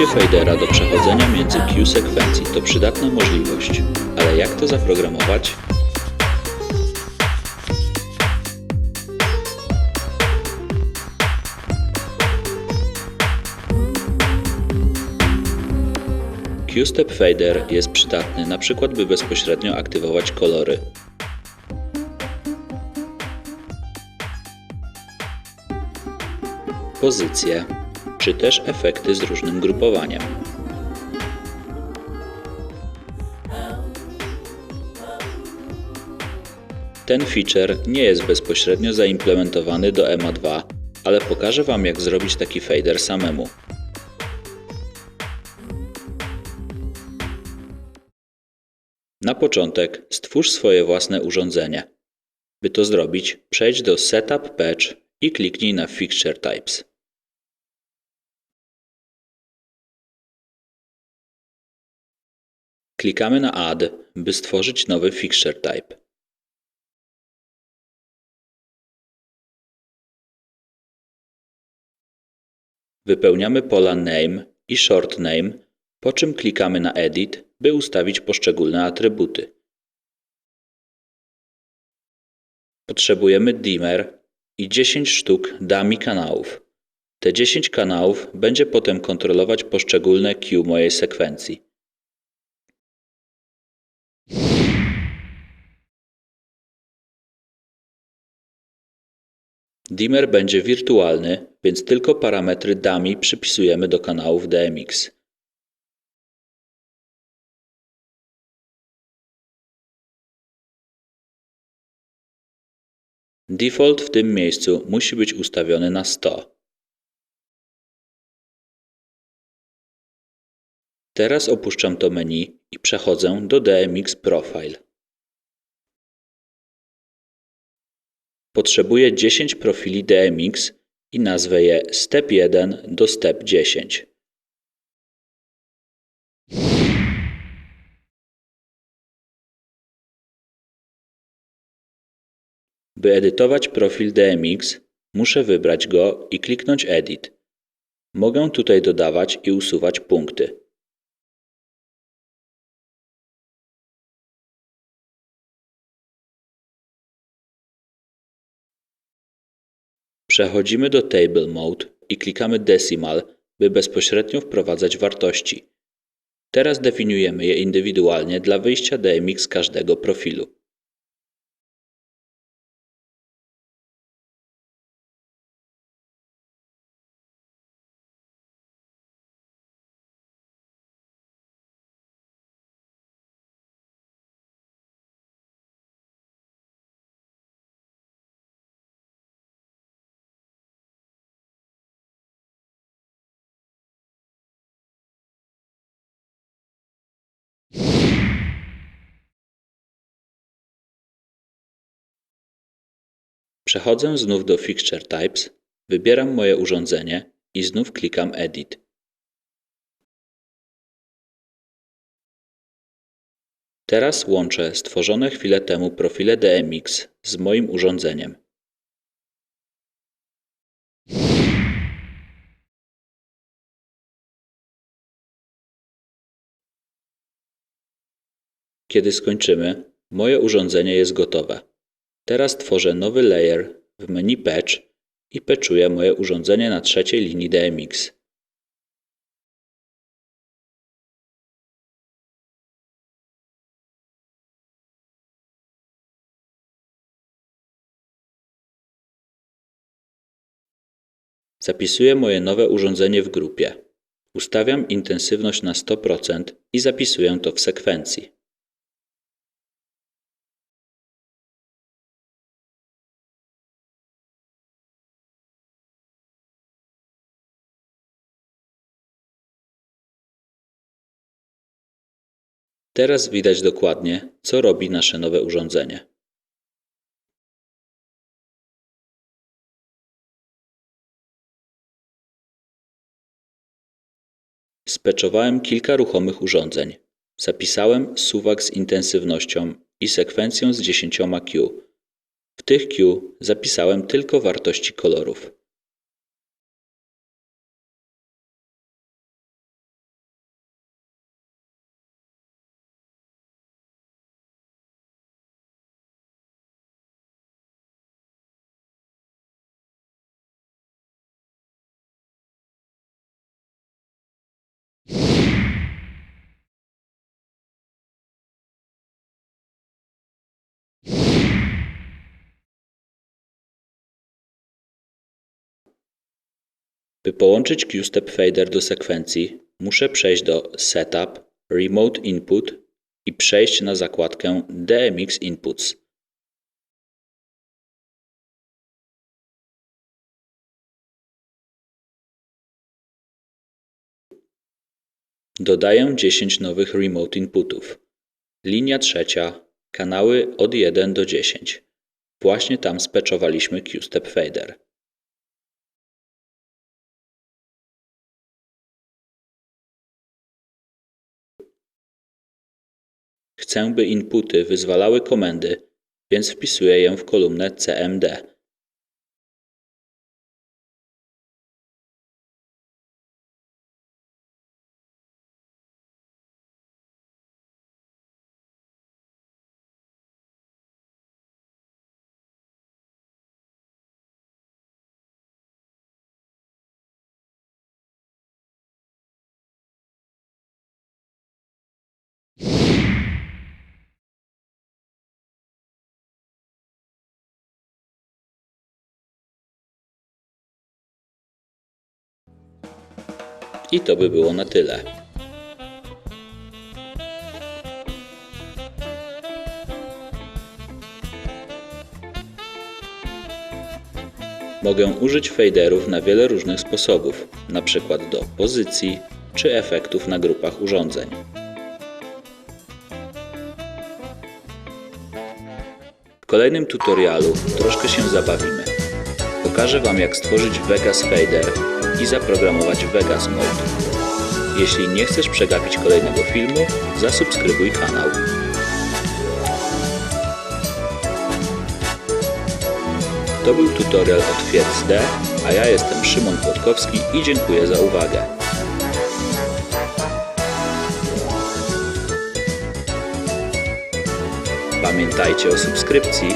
Użycie fadera do przechodzenia między Q sekwencji to przydatna możliwość, ale jak to zaprogramować? Q-Step Fader jest przydatny np. by bezpośrednio aktywować kolory. Pozycje, czy też efekty z różnym grupowaniem. Ten feature nie jest bezpośrednio zaimplementowany do EMA 2, ale pokażę Wam jak zrobić taki fader samemu. Na początek stwórz swoje własne urządzenie. By to zrobić, przejdź do Setup Patch i kliknij na Fixture Types. Klikamy na Add, by stworzyć nowy Fixture Type. Wypełniamy pola Name i Short Name, po czym klikamy na Edit, by ustawić poszczególne atrybuty. Potrzebujemy dimmer i 10 sztuk dummy kanałów. Te 10 kanałów będzie potem kontrolować poszczególne Q mojej sekwencji. Dimmer będzie wirtualny, więc tylko parametry dummy przypisujemy do kanałów DMX. Default w tym miejscu musi być ustawiony na 100. Teraz opuszczam to menu i przechodzę do DMX Profile. Potrzebuję 10 profili DMX i nazwę je Step 1 do Step 10. By edytować profil DMX, muszę wybrać go i kliknąć Edit. Mogę tutaj dodawać i usuwać punkty. Przechodzimy do Table Mode i klikamy Decimal, by bezpośrednio wprowadzać wartości. Teraz definiujemy je indywidualnie dla wyjścia DMX każdego profilu. Przechodzę znów do Fixture Types, wybieram moje urządzenie i znów klikam Edit. Teraz łączę stworzone chwilę temu profile DMX z moim urządzeniem. Kiedy skończymy, moje urządzenie jest gotowe. Teraz tworzę nowy layer w menu Patch i patchuję moje urządzenie na trzeciej linii DMX. Zapisuję moje nowe urządzenie w grupie. Ustawiam intensywność na 100% i zapisuję to w sekwencji. Teraz widać dokładnie, co robi nasze nowe urządzenie. Speczowałem kilka ruchomych urządzeń. Zapisałem suwak z intensywnością i sekwencją z 10 Q. W tych Q zapisałem tylko wartości kolorów. By połączyć Q-Step Fader do sekwencji, muszę przejść do Setup, Remote Input i przejść na zakładkę DMX Inputs. Dodaję 10 nowych remote inputów. Linia trzecia, kanały od 1 do 10. Właśnie tam speczowaliśmy Q-Step Fader. Chcę, by inputy wyzwalały komendy, więc wpisuję je w kolumnę CMD. I to by było na tyle. Mogę użyć faderów na wiele różnych sposobów, np. do pozycji czy efektów na grupach urządzeń. W kolejnym tutorialu troszkę się zabawimy. Pokażę Wam jak stworzyć Vegas Fader i zaprogramować Vegas Mode. Jeśli nie chcesz przegapić kolejnego filmu, zasubskrybuj kanał. To był tutorial od D, a ja jestem Szymon Płotkowski i dziękuję za uwagę. Pamiętajcie o subskrypcji